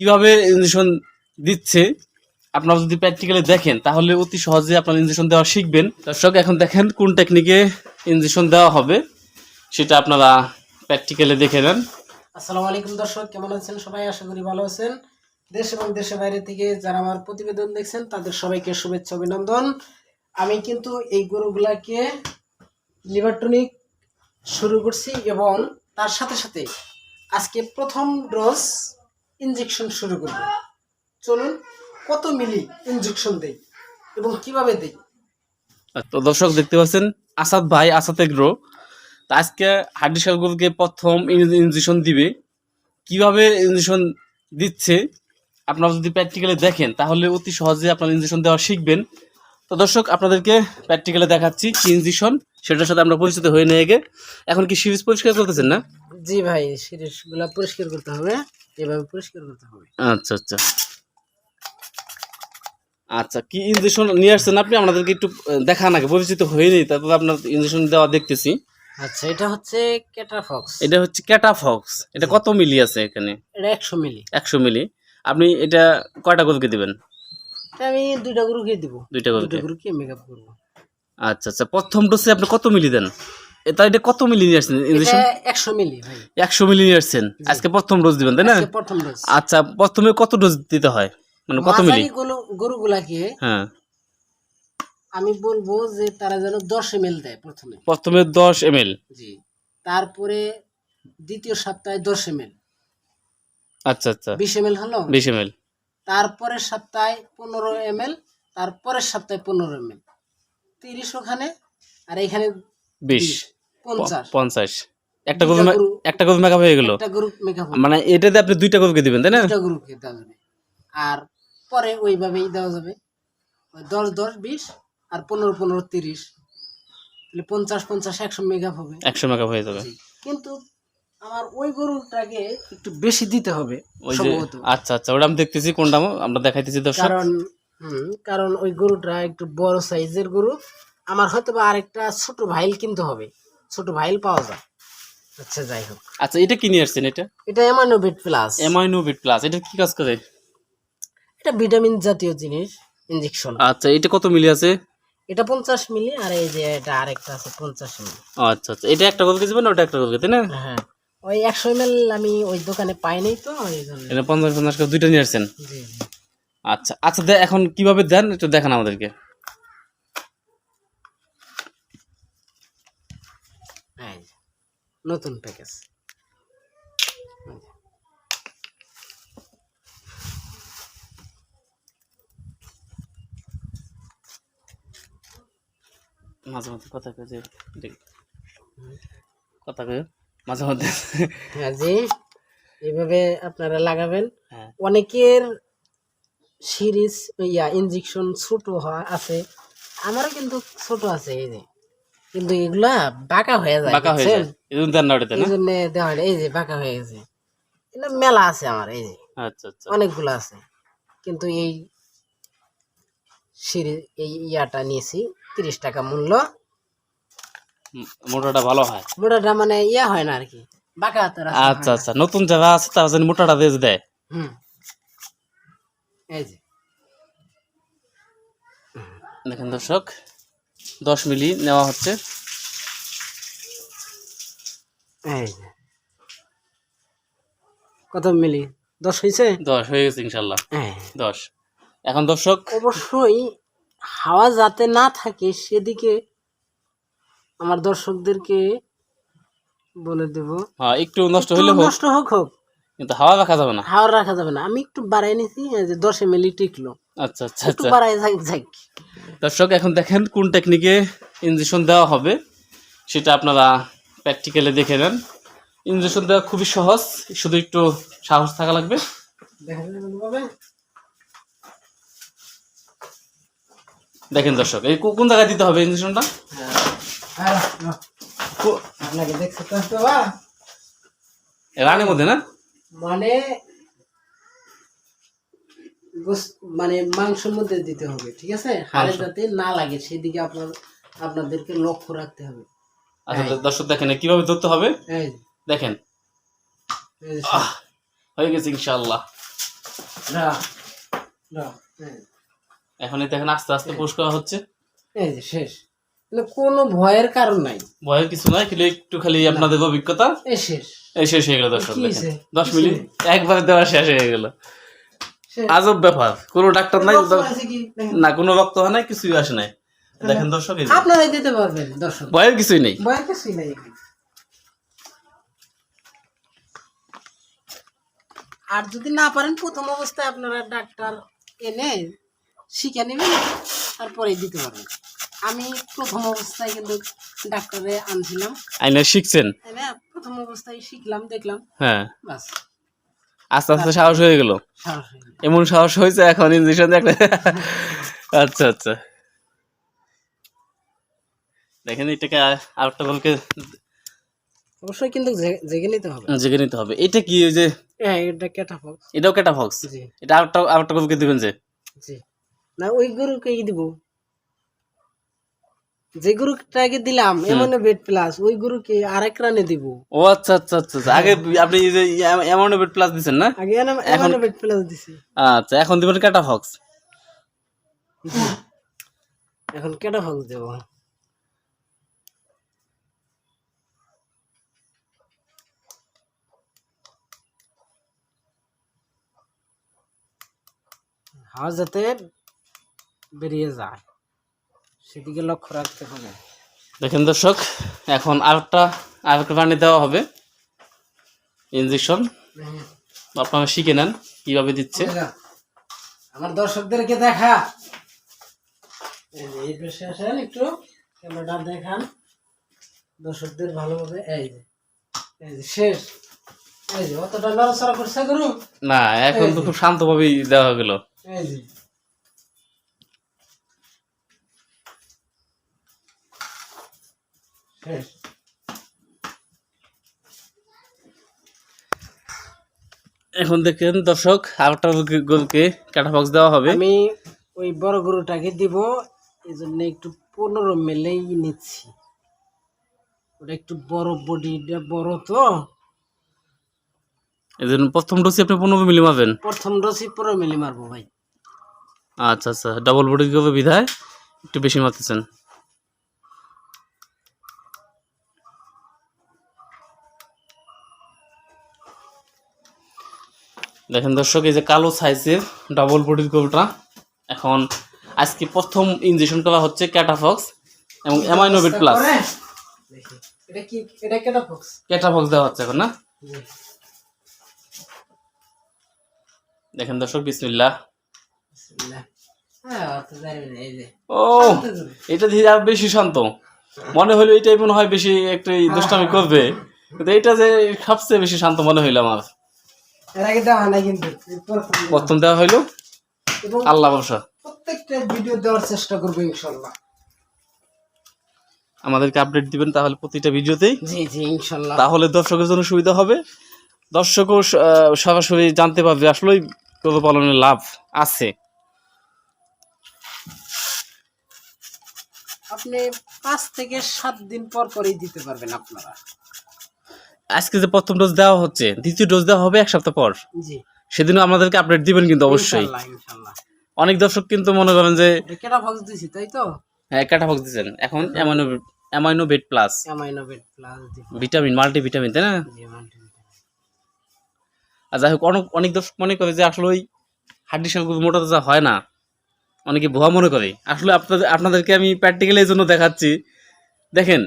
কীভাবে ইঞ্জেকশন দিচ্ছে, আপনারা যদি প্র্যাকটিক্যালি দেখেন, তাহলে অতি সহজে আপনারা ইঞ্জেকশন দেওয়া শিখবেন। দর্শক, এখন দেখেন কোন টেকনিকে ইঞ্জেকশন দেওয়া হবে, সেটা আপনারা প্র্যাকটিক্যালি দেখে নেন। আসসালামু আলাইকুম দর্শক, কেমন আছেন সবাই? আশা করি ভালো আছেন। দেশ এবং দেশের বাইরে থেকে যারা আমার প্রতিবেদন দেখছেন, তাদের সবাইকে শুভেচ্ছা, অভিনন্দন। আমি কিন্তু এই গরুগুলাকে লিভার টনিক শুরু করছি এবং তার সাথে সাথে আজকে প্রথম ডোজ ইনজেকশন শুরু করব। চলুন, কত মিলি ইনজেকশন দেই এবং কীভাবে দেই? তো দর্শক, দেখতে পাচ্ছেন, আসাদ ভাই আসাদ এগ্রো তো আজকে হাড্ডি শালগুলোকে প্রথম ইঞ্জেকশন দিবে। কীভাবে ইনজেকশন দিচ্ছে? আপনারা যদি প্র্যাকটিক্যালি দেখেন, তাহলে অতি সহজে আপনারা ইঞ্জেকশন দেওয়া শিখবেন। তো দর্শক আপনাদেরকে প্র্যাকটিক্যালি দেখাচ্ছি ইঞ্জেকশন সেটার সাথে আমরা পরিচিত হয়ে নিয়ে গে এখন কি সিরিজ পরিষ্কার করতেছেন না? জি ভাই সিরিজগুলো পরিষ্কার করতে হবে। এভাবে পরিষ্কার করতে হবে। আচ্ছা আচ্ছা। আচ্ছা কি ইঞ্জেকশন নিয়ে আসছেন আপনি? আমাদেরকে একটু দেখান আগে। পরিচিত হয়ে নেই তারপর আপনার ইঞ্জেকশন দেওয়া দেখতেছি। আচ্ছা এটা হচ্ছে ক্যাটাফক্স এটা হচ্ছে ক্যাটাফক্স এটা কত মিলি আছে এখানে? এটা একশো মিলি। একশো মিলি। আপনি এটা কয়টা গরুকে দিবেন? আমি দুইটা গরুকে দিব। দুইটা গরুকে দুইটা গরুকে মেকআপ করব। আচ্ছা আচ্ছা প্রথম ডোজে আপনি কত মিলি দেন? এটা এটা কত মিলি নিয়ে আসছেন? একশো মিলি ভাই। একশো মিলি নিয়ে আসছেন? আজকে প্রথম ডোজ দিবেন তাই না? প্রথম ডোজ আচ্ছা প্রথমে কত ডোজ দিতে হয়? মানে কত মিলি? গরু গরুগুলাকে হ্যাঁ। আমি বলব যে তারা যেন দশ এম দেয় প্রথমে। প্রথমে দশ এম এল জি। তারপরে দ্বিতীয় সপ্তাহে দশ এম এল আচ্ছা আচ্ছা। বিশ এম এল হলো? বিশ এম এল তারপরের সপ্তাহে পনেরো এম এল তারপরের সপ্তাহে পনেরো এম এল তিরিশ ওখানে আর এখানে বিশ। পঞ্চাশ। পঞ্চাশ। একটা গরু দুইটা মে- গরু- একটা গরু মেকআপ হয়ে গেল। একটা গরু মেকআপ মানে এটাতে আপনি দুইটা গরুকে দিবেন তাই না? দুটা গরুকে দেওয়া যাবে। আর পরে ওইভাবেই দেওয়া যাবে। দশ দশ বিশ আর পনেরো পনেরো তিরিশ। তাহলে পঞ্চাশ পঞ্চাশ একশো মেগা হবে। একশো মেকআপ হয়ে যাবে। কিন্তু আমার ওই গরুটাকে একটু বেশি দিতে হবে ওই যে সম্ভবত। আচ্ছা আচ্ছা ওটা আমি দেখতেছি কোনটা আমরা দেখাইতেছি দর্শক। কারণ হুম কারণ ওই গরুটা একটু বড় সাইজের গরু। আমার হয়তো বা আরেকটা ছোট ভাইল কিনতে হবে ছোট ভাইল পাওয়া যায়। আচ্ছা যাই হোক। আচ্ছা এটা কি নিয়ে আসছেন এটা? এটা এমাইনোবিট প্লাস প্লাস এটা কি কাজ করে? এটা ভিটামিন জাতীয় জিনিস ইনজেকশন আচ্ছা এটা কত মিলি আছে? এটা পঞ্চাশ মিলি আর এই যে এটা আরেকটা আছে পঞ্চাশ মিলি। আচ্ছা আচ্ছা এটা একটা গরুকে দিবেন ওটা একটা গরুকে তাই না? হ্যাঁ। ওই একশো এম আমি ওই দোকানে পাইনি তো এটা পঞ্চাশ পঞ্চাশ করে দুইটা নিয়ে আসছেন? আচ্ছা আচ্ছা দে- এখন কীভাবে দেন একটু দেখান আমাদেরকে। নতুন প্যাকেজ মাঝে মধ্যে কথা কয়ে যে কথা কয়ে মাঝে মধ্যে হ্যাঁ জি এইভাবে আপনারা লাগাবেন। হ্যাঁ। অনেকের সিরিজ ইয়া ইনজেকশন ছোট হয় আছে। আমারও কিন্তু ছোট আছে এই যে। কিন্তু এগুলা বাঁকা হয়ে যায় বাঁকা হয়ে যায়। এই জন্য দেওয়া হয় এই যে বাঁকা হয়ে গেছে। এটা মেলা আছে আমার এই যে। আচ্ছা আচ্ছা। অনেকগুলো আছে। কিন্তু এই সিরিজ এই ইয়াটা নিয়েছি তিরিশ টাকা মূল্য। মোটাটা ভালো হয়। মোটাটা মানে ইয়া হয় না আর কি বাঁকা হাতের আচ্ছা আচ্ছা নতুন যারা আছে তারা যেন মোটাটা দিয়ে দেয়। হুম। এই যে। দেখেন দর্শক দশ মিলি নেওয়া হচ্ছে। এই যে। কত মিলি? দশ হয়েছে দশ হয়ে গেছে ইনশাল্লাহ। হ্যাঁ। দশ। এখন দর্শক অবশ্যই হাওয়া যাতে না থাকে সেদিকে আমার দর্শকদেরকে বলে দেব। হ্যাঁ একটু নষ্ট হইলে হোক। নষ্ট হোক হোক। কিন্তু হাওয়া রাখা যাবে না। হাওয়া রাখা যাবে না। আমি একটু বাড়াই নিছি এই যে দশ মিলি টিকলো। আচ্ছা আচ্ছা একটু আচ্ছা। বাড়াই যাক যাক। দর্শক এখন দেখেন কোন টেকনিকে ইঞ্জেকশন দেওয়া হবে। সেটা আপনারা প্র্যাকটিক্যালি দেখে নেন। ইঞ্জেকশন দেওয়া খুবই সহজ। শুধু একটু সাহস থাকা লাগবে। দেখেন দর্শক এই কোন জায়গায় দিতে হবে ইঞ্জেকশনটা আপনাকে দেখছ তো রানের মধ্যে না? মানে মানে মাংসের মধ্যে দিতে হবে ঠিক আছে? হাড়ে যাতে না লাগে সেদিকে আপনার আপনাদেরকে লক্ষ্য রাখতে হবে। আচ্ছা দর্শক দেখেন কীভাবে ধরতে হবে? দেখেন। হয়ে গেছে রা এখন দেখেন আস্তে আস্তে পুশ করা হচ্ছে। এই যে শেষ। মানে কোনো ভয়ের কারণ নাই। ভয়ের কিছু নয় কিন্তু একটু খালি আপনাদের অভিজ্ঞতা। এই শেষ। এই শেষ হয়ে গেল দর্শক দেখেন। দশ মিনিট নেই। একবারে দেওয়া শেষ হয়ে গেল। আজব ব্যাপার কোনো ডাক্তার নাই। না কোনো রক্ত হয় নাই কিছুই আসে নাই। দেখেন দর্শক আপনারাই দিতে পারবেন দর্শক। ভয়ের কিছুই নেই। ভয়ের কিছুই নাই। আর যদি না পারেন প্রথম অবস্থায় আপনারা ডাক্তার এনে শিখে নেবেন তারপরে দিতে পারবেন। আমি প্রথম অবস্থায় কিন্তু ডাক্তারে আনছিলাম। আইনে শিখছেন? প্রথম অবস্থায় শিখলাম দেখলাম। হ্যাঁ। বাস। আস্তে আস্তে সাহস হয়ে গেল। এমন সাহস হয়েছে এখন ইঞ্জেকশন দেখলে? আচ্ছা আচ্ছা। দেখেন এটাকে আর- আরেকটা গলকে অবশ্যই কিন্তু জেগে নিতে হবে। জেগে নিতে হবে। এটা কি ওই যে হ্যাঁ এটা ক্যাটাফক্স। এটাও ক্যাটাফক্স? এটা আরেকটা আরেকটা গলকে দিবেন যে? জি। না ওই গরুকে দিব। যে গরুটাকে দিলাম এমন বেড প্লাস ওই গরুকে আরেক রানে দিব। ও আচ্ছা আচ্ছা আচ্ছা আচ্ছা। আগে আপনি যে অ্যামাউন্ট বেড প্লাস দিচ্ছেন না? আগে এমন বেড প্লাস দিছি। আচ্ছা এখন দিবেন ক্যাটাফক্স এখন কেটা ফক্স দেব। যাতে বেরিয়ে যায়। সেদিকে লক্ষ্য রাখতে হবে। দেখেন দর্শক এখন আরেকটা আরেকটা পানি দেওয়া হবে। ইঞ্জেকশন আপনারা শিখে নেন কীভাবে দিচ্ছে। আমার দর্শকদেরকে দেখা। এই পাশে আসেন একটু ক্যামেরাটা দেখান। দর্শকদের ভালোভাবে এই যে এই যে শেষ। এই যে অতটা নড়াচড়া করছে না এখন তো খুব শান্তভাবেই দেওয়া গেল। এই যে শেষ। এখন দেখেন দর্শক আরেকটা গোলকে ক্যাটাফক্স দেওয়া হবে। আমি ওই বড় গরুটাকে দিব এই জন্য একটু পনেরো মেলেই নিচ্ছি। ওটা একটু বড় বডিটা বড় তো। এই জন্য প্রথম ডোজে আপনি পনেরো মিলি মারবেন? প্রথম ডোসই পনেরো মিলি মারবো ভাই। আচ্ছা আচ্ছা। ডাবল বডি করবে বিধায়? একটু বেশি মারতেছেন। দেখেন দর্শক এই যে কালো সাইজের ডাবল বডির গরুটা এখন আজকে প্রথম ইনজেকশন করা হচ্ছে ক্যাটাফক্স এবং অ্যামাইনোভেট প্লাস এটা কি এটা কেটা ক্যাটাফক্স দেওয়া হচ্ছে এখন না? দেখেন দর্শক বিসমিল্লাহ। হ্যাঁ ও এটা ধীরে আর বেশি শান্ত। মনে হলো এটাই মনে হয় বেশি একটু দুষ্টামি করবে। কিন্তু এটা যে সবচেয়ে বেশি শান্ত মনে হইল আমার। এর আগে দেওয়া হয় না কিন্তু প্রথম দেওয়া হইল? আল্লাহ ভরসা। প্রত্যেকটা ভিডিও দেওয়ার চেষ্টা করব ইনশাল্লাহ। আমাদেরকে আপডেট দিবেন তাহলে প্রতিটা ভিডিওতেই জি জি ইনশাল্লাহ। তাহলে দর্শকের জন্য সুবিধা হবে। দর্শকও সরাসরি জানতে পারবে আসলেই গরু পালনের লাভ আছে। আপনি পাঁচ থেকে সাত দিন পর পরেই দিতে পারবেন আপনারা। আজকে যে প্রথম ডোজ দেওয়া হচ্ছে দ্বিতীয় ডোজ দেওয়া হবে এক সপ্তাহ পর। জি। সেদিনও আমাদেরকে আপডেট দিবেন কিন্তু অবশ্যই। অনেক দর্শক কিন্তু মনে করেন যে এটা কেটা দিছি তাই তো? হ্যাঁ ক্যাটাফক্স দিচ্ছেন এখন অ্যামাইনো অ্যামাইনো বেড প্লাস অ্যামাইনোভেট প্লাস ভিটামিন মাল্টি ভিটামিন তাই না? জি। আর যাই হোক অনেক অনেক দর্শক মনে করে যে আসলে ওই হাড্ডি সালগুলো মোটা তাজা হয় না। অনেকে ভুয়া মনে করে। আসলে আপনাদের আপনাদেরকে আমি প্র্যাকটিক্যালি এই জন্য দেখাচ্ছি। দেখেন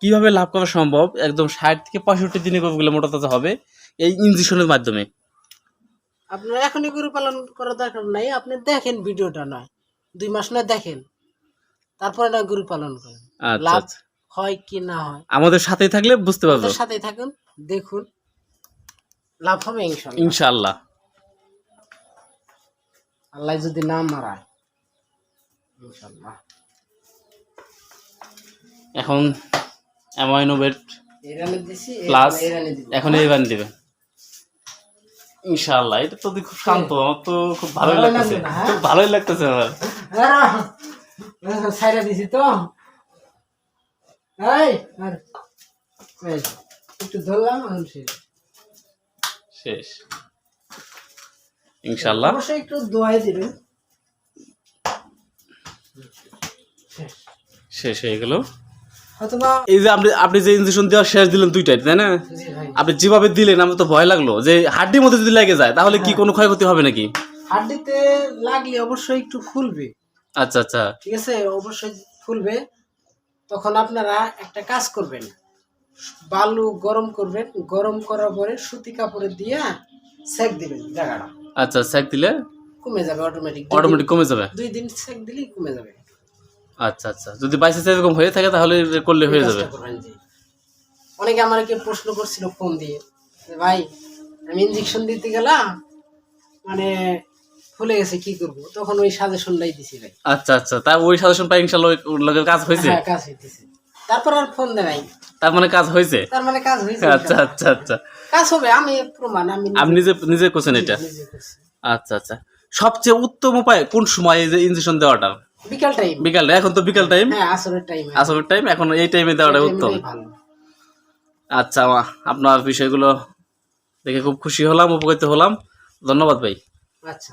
কীভাবে লাভ করা সম্ভব? একদম ষাট থেকে পঁয়ষট্টি দিনে গরুগুলো মোটা তাজা হবে এই ইঞ্জেকশনের মাধ্যমে। আপনার এখনই গরু পালন করার দরকার নাই আপনি দেখেন ভিডিওটা নয় দুই মাস নয় দেখেন। তারপরে না গরু পালন করেন। আচ্ছা লাভ আচ্ছা। হয় কি না হয়? আমাদের সাথেই থাকলে বুঝতে পারব। আমাদের সাথেই থাকুন দেখুন। লাভ হবে ইনশাল্লাহ। ইনশাআল্লাহ আল্লাহ যদি না মারায় ইনশাল্লাহ। এখন অ্যামাইনো বেড এরানে দিছি প্লাস এখন এই বান দিবেন ইনশাআল্লাহ এটা তো খুব শান্ত আমার তো খুব ভালোই লাগতেছে। হ্যাঁ? খুব ভালোই লাগতেছে আমার। সাইডে দিছি তো। এই আর একটু ধরলাম শেষ। অবশ্যই একটু দোয়াই দিবেন। শেষ হয়ে গেল। এই যে আপনি আপনি যে ইঞ্জেকশন দেওয়া শেষ দিলেন দুইটাই তাই না? আপনি যেভাবে দিলেন আমার তো ভয় লাগল যে হাড্ডির মধ্যে যদি লেগে যায় তাহলে কি কোনো ক্ষয়ক্ষতি হবে নাকি? হাড্ডিতে লাগলে অবশ্যই একটু ফুলবে আচ্ছা আচ্ছা। ঠিক আছে? অবশ্যই ফুলবে তখন আপনারা একটা কাজ করবেন। বালু গরম করবেন। গরম করার পরে সুতি কাপড়ে দিয়ে সেক দিবেন জায়গাটা। আচ্ছা স্যাক দিলে কমে যাবে অটোমেটিক অটোমেটিক কমে যাবে। দুই দিন সেক দিলেই কমে যাবে। আচ্ছা আচ্ছা। যদি বাইসে এরকম হয়ে থাকে তাহলে করলে হয়ে যাবে। অনেকে আমাকে প্রশ্ন করছিল ফোন দিয়ে ভাই আমি ইঞ্জেকশন দিতে গেলাম মানে ফুলে গেছে কি করব? তখন ওই সাজেশনটাই দিছি ভাই। আচ্ছা আচ্ছা। তা ওই সাজেশন পাই ইনশাল্লাহ ওই কাজ হয়েছে? হ্যাঁ কাজ হইতেছে। তারপর আর ফোন দেয় নাই। তার মানে কাজ হয়েছে? তার মানে কাজ হয়েছে আচ্ছা আচ্ছা আচ্ছা। কাজ হবে আমি প্রমাণ আমি আপনি নিজে নিজে করছেন এটা? আচ্ছা আচ্ছা। সবচেয়ে উত্তম উপায় কোন সময় এই যে ইঞ্জেকশন দেওয়াটা? বিকাল টাইম বিকাল এখন তো বিকাল টাইম হ্যাঁ আসরের টাইম আসরের টাইম এখন এই টাইমে দেওয়াটা উত্তম। আচ্ছা মা আপনার বিষয়গুলো দেখে খুব খুশি হলাম উপকৃত হলাম। ধন্যবাদ ভাই। আচ্ছা।